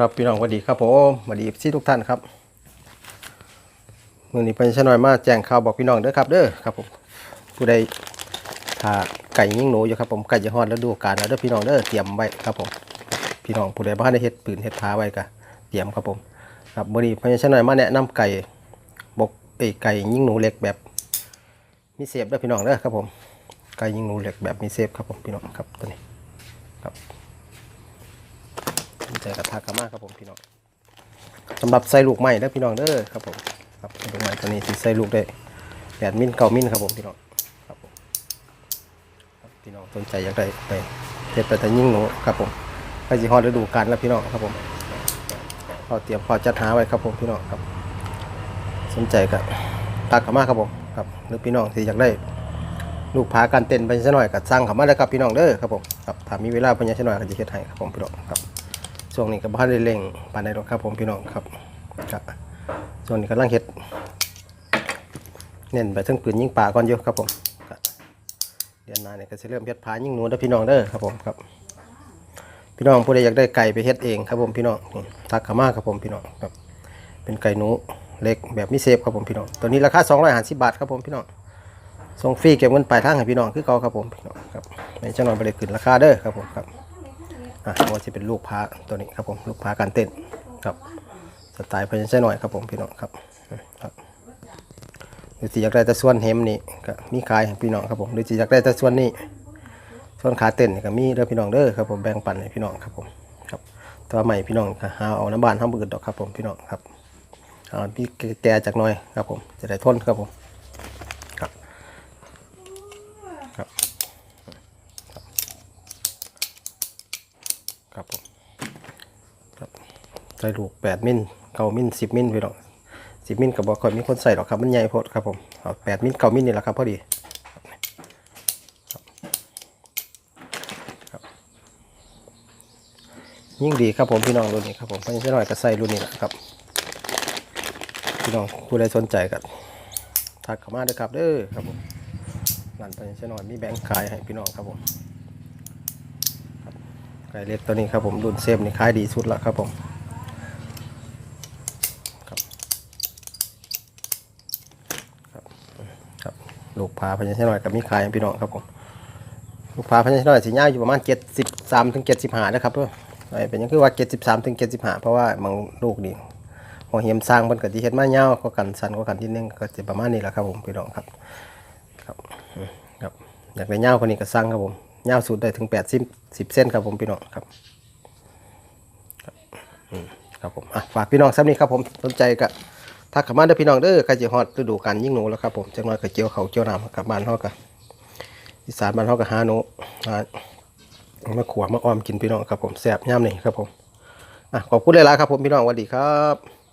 ครับพี่น้องสวัสดีครับผมสวัสดีพี่ทุกท่านครับมื่อนี้เป็นชนอยมาแจ้งข่าวบอกพี่น้องเด้อครับเด้อครับผมผู้ใดถ้าไก่ยิงหนูอยู่ครับผมไก่จะฮอดแล้วดูการแล้วเด้อพี่น้องเด้อเตรียมไว้ครับผมพี่น้องผู้ใดบ้านได้เฮ็ดปืนเฮ็ดท้าไว้ก็เตรียมครับผมครับมือนี้เป็นชนอยมาแนะนำไก่บกเอ้ยไก่ยิงหนูเล็กแบบมีเซฟเด้อพี่น้องเด้อครับผมไก่ยิงหนูเล็กแบบมีเซฟครับผมพี่น้องครับตัวนี้ครับ เจอกระทะกระมาครับผมพี่น้องสำหรับใส่ลูกใหม่เด้อพี่น้องเด้อครับผมครับลูกใหม่ตัวนี้ที่ใส่ลูกได้แปดมิลเก้ามิลครับผมพี่น้องครับผมครับพี่น้องสนใจอยากได้ไปเฮ็ดไปแต่ยิ่งหนูครับผมไปสิฮอดฤดูกาลแล้วพี่น้องครับผมพอเตรียมพอจัดหาไว้ครับผมพี่น้องครับ สนใจก็ตักกระมาครับผมครับหรือพี่น้องที่อยากได้ลูกพาการเต้นไปซะหน่อยก็สั่งขามาเลยครับพี่น้องเด้อครับผมครับถ้ามีเวลาพิ่นจะซะหน่อยก็จะเฮ็ดให้ครับผมพี่น้องครับ ช่วงนี้ก็บ่ทันได้เร่งปานใดหรอกครับ ผมพี่น้องครับครับช่วงนี้กำลังเฮ็ดเน้นไปถึงปืนยิงปลาก่อนอยู่ครับผมเดือนหน้าเนี่ยก็สิเริ่มเฮ็ดผายิงหนูเด้อพี่น้องเด้อครับผมครับ พี่น้องผู้ใดอยากได้ไก่ไปเฮ็ดเองครับผมพี่น้องทักขามาครับผมพี่น้องครับ เป็นไก่หนูเล็กแบบมีเซฟครับผมพี่น้องตัวนี้ราคา250บาทครับผมพี่น้องส่งฟรีเก็บเงินปลายทางให้พี่น้องคือเก่าครับผมพี่น้องครับในจังหวัดบ่ได้ขึ้นราคาเด้อครับผมครับ อะว่าจะเป็นลูกพระตัวนี้ครับผมลูกพระการเต้นครับสไตล์เพนใช่หน่อยครับผมพี่น้องครับครับหรือสิอยากได้แต่ส่วนเฮมนี่ก็มีขายพี่น้องครับผมหรือสิอยากได้แต่ส่วนนี้ส่วนขาเต้นก็มีเด้อพี่น้องเด้อครับผมแบ่งปันให้พี่น้องครับผมครับตัวใหม่พี่น้องก็หาเอาน้ำบานห้ามบืดดอกครับผมพี่น้องครับเอาพี่แก่จากหน่อยครับผมจะได้ทนครับผมครับครับ ครับผมครับใส่ลูกแปดมิลเก้ามิลสิบมิลพี่น้องสิบมิลกับบอกคอยมีคนใส่หรอกครับมันใหญ่พดครับผมเอาแปดมิลเก้ามิลนี่แหละครับพอดียิ่งดีครับผมพี่น้องรุ่นนี้ครับผมเพี่น้อยก็ใส่รุ่นนี้แหละครับพี่น้องผู้ใดสนใจก็ทักเข้ามาเด้อครับเด้อครับผมร้านเพี่น้อยมีแบงค์ขายให้พี่น้องครับผม ไก่เล็กตัวนี้ครับผมรุ่นเซฟนี่ขายดีสุดละครับผมครับครับครับลูกพาพญาชนอยกับมีขายพี่น้องครับผมลูกพาพญาชนอยสีย่าอยู่ประมาณเจ็ดสิบสามถึงเจ็ดสิบห้านะครับเพื่อไอ้เป็นยังคือว่าเจ็ดสิบสามถึงเจ็ดสิบห้าเพราะว่าบางลูกนี่หัวเหียมสร้างมันก็จะเห็ดมาเงาก็กันสันก็กันที่นึงก็จะประมาณนี้แหละครับผมพี่น้องครับครับอืมครับอยากได้เงาคนนี้ก็สร้างครับผม เงาวสุดได้ถึงแปดสิบสิบเส้นครับผมพี่น้องครับครับผมอะฝากพี่น้องซ้ำนี้ครับผมสนใจก็ทักเข้ามาเด้พี่น้องเด้อใครจะฮอดฤดูการยิ่งหนูแล้วครับผมจังน้อยก็เจียวเขาเจียวน้ำกลับบ้านเฮาก็อีสานบ้านเฮาก็หานูหามาขวมาอ้อมกินพี่น้องครับผมแซ่บย่ำนี่ครับผมอะขอบคุณหลายๆครับผมพี่น้องสวัสดีครับ